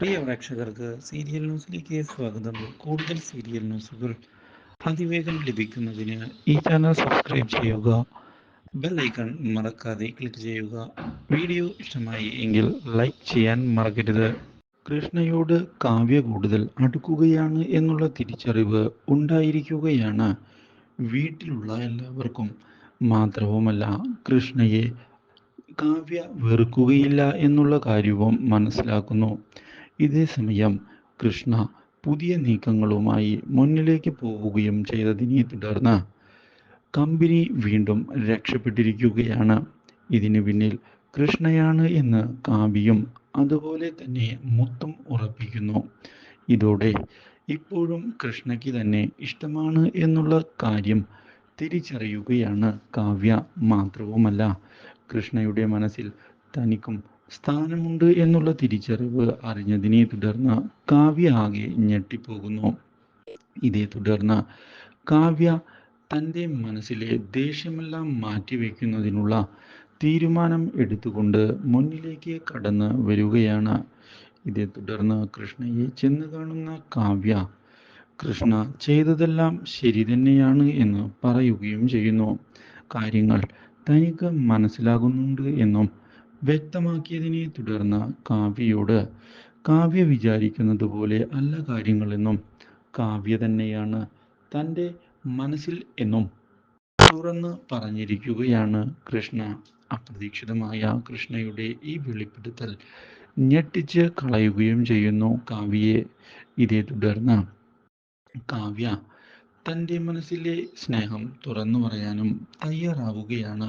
പ്രിയ പ്രേക്ഷകർക്ക് സീരിയൽ ന്യൂസിലേക്ക് സ്വാഗതം. കൂടുതൽ സീരിയൽ ന്യൂസുകൾ അതിവേഗം ലഭിക്കുന്നതിന് ഈ ചാനൽ സബ്സ്ക്രൈബ് ചെയ്യുക ബെൽ ഐക്കൺ മറക്കാതെ ക്ലിക്ക് ചെയ്യുക. വീഡിയോ ഇഷ്ടമായി എങ്കിൽ ലൈക്ക് ചെയ്യാൻ മറക്കരുത്. കൃഷ്ണയോട് കാവ്യ കൂടുതൽ അടുക്കുകയാണ് എന്നുള്ള തിരിച്ചറിവ് ഉണ്ടായിരിക്കുകയാണ് വീട്ടിലുള്ള എല്ലാവർക്കും. മാത്രവുമല്ല കൃഷ്ണയെ കാവ്യ വെറുക്കുകയില്ല എന്നുള്ള കാര്യവും മനസ്സിലാക്കുന്നു. ഇതേ സമയം കൃഷ്ണ പുതിയ നീക്കങ്ങളുമായി മുന്നിലേക്ക് പോവുകയും ചെയ്തതിനെ തുടർന്ന് കമ്പനി വീണ്ടും രക്ഷപ്പെട്ടിരിക്കുകയാണ്. ഇതിനു പിന്നിൽ കൃഷ്ണയാണ് എന്ന് കാവ്യയും അതുപോലെ തന്നെ മുത്തും ഉറപ്പിക്കുന്നു. ഇതോടെ ഇപ്പോഴും കൃഷ്ണയ്ക്ക് തന്നെ ഇഷ്ടമാണ് എന്നുള്ള കാര്യം തിരിച്ചറിയുകയാണ് കാവ്യ. മാത്രവുമല്ല കൃഷ്ണയുടെ മനസ്സിൽ തനിക്കും സ്ഥാനമുണ്ട് എന്നുള്ള തിരിച്ചറിവ് അറിഞ്ഞതിനെ തുടർന്ന് കാവ്യ ആകെ ഞെട്ടിപ്പോകുന്നു. ഇതേ തുടർന്ന് കാവ്യ തന്റെ മനസ്സിലെ ദേഷ്യമെല്ലാം മാറ്റിവെക്കുന്നതിനുള്ള തീരുമാനം എടുത്തുകൊണ്ട് മുന്നിലേക്ക് കടന്ന് വരികയാണ്. ഇതേ തുടർന്ന് കൃഷ്ണയെ ചെന്ന് കാണുന്ന കാവ്യ കൃഷ്ണ ചെയ്തതെല്ലാം ശരി തന്നെയാണ് എന്ന് പറയുകയും ചെയ്യുന്നു. കാര്യങ്ങൾ തനിക്ക് മനസ്സിലാകുന്നുണ്ട് എന്നും വ്യക്തമാക്കിയതിനെ തുടർന്ന് കാവ്യയോട് കാവ്യ വിചാരിക്കുന്നത് പോലെ അല്ല കാര്യങ്ങളെന്നും കാവ്യ തന്നെയാണ് തന്റെ മനസ്സിൽ എന്നും തുറന്ന് പറഞ്ഞിരിക്കുകയാണ് കൃഷ്ണ. അപ്രതീക്ഷിതമായ കൃഷ്ണയുടെ ഈ വെളിപ്പെടുത്തൽ ഞെട്ടിച്ച് കളയുകയും ചെയ്യുന്നു കാവ്യയെ. ഇതേ തുടർന്ന് കാവ്യ തന്റെ മനസ്സിലെ സ്നേഹം തുറന്നു പറയാനും തയ്യാറാവുകയാണ്.